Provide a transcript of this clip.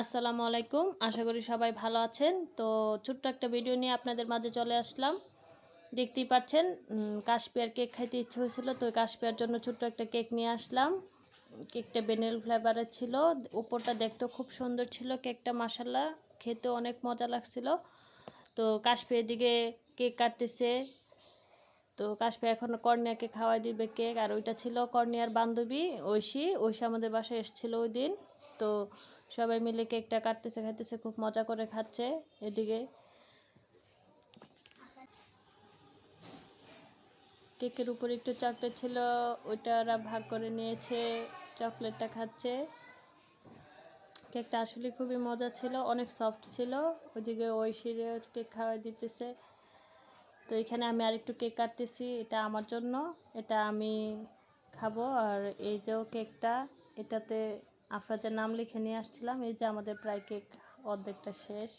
আসসালামু আলাইকুম। আশা করি সবাই ভালো আছেন। তো ছোট্ট একটা ভিডিও নিয়ে আপনাদের মাঝে চলে আসলাম। দেখতেই পাচ্ছেন কাশপিয়ার কেক খাইতে ইচ্ছে হয়েছিল, তো কাশপিয়ার জন্য ছোট্ট একটা কেক নিয়ে আসলাম। কেকটা বেনেল ফ্লেভারের ছিল। উপরটা দেখতেও খুব সুন্দর ছিল কেকটা মাসাল্লা খেতে অনেক মজা লাগছিল। তো কাশপিয়ার দিকে কেক কাটতেছে। তো কাশপে এখন কর্নিয়াকে খাওয়াই দিবে কেক। আর ওইটা ছিল কর্নিয়ার বান্ধবী ঐশী। ঐশী আমাদের বাসায় এসেছিল ওই দিন। তো সবাই মিলে কেকটা কাটতেছে, খাইতেছে, খুব মজা করে খাচ্ছে এদিকে। কেকের উপরে একটু চকলেট ছিল, ওইটা ওরা ভাগ করে নিয়েছে, চকলেটটা খাচ্ছে। কেকটা আসলে খুবই মজা ছিল, অনেক সফট ছিল। ওইদিকে ওই ঐশীরে কেক খাওয়াই দিতেছে। তো এখানে আমি আরেকটু কেক কাটতেছি, এটা আমার জন্য, এটা আমি খাব। আর এই যে কেকটা, এটাতে আফরাজের নাম লিখে নিয়ে আসছিলাম। এই যে আমাদের প্রায় কেক অর্ধেকটা শেষ।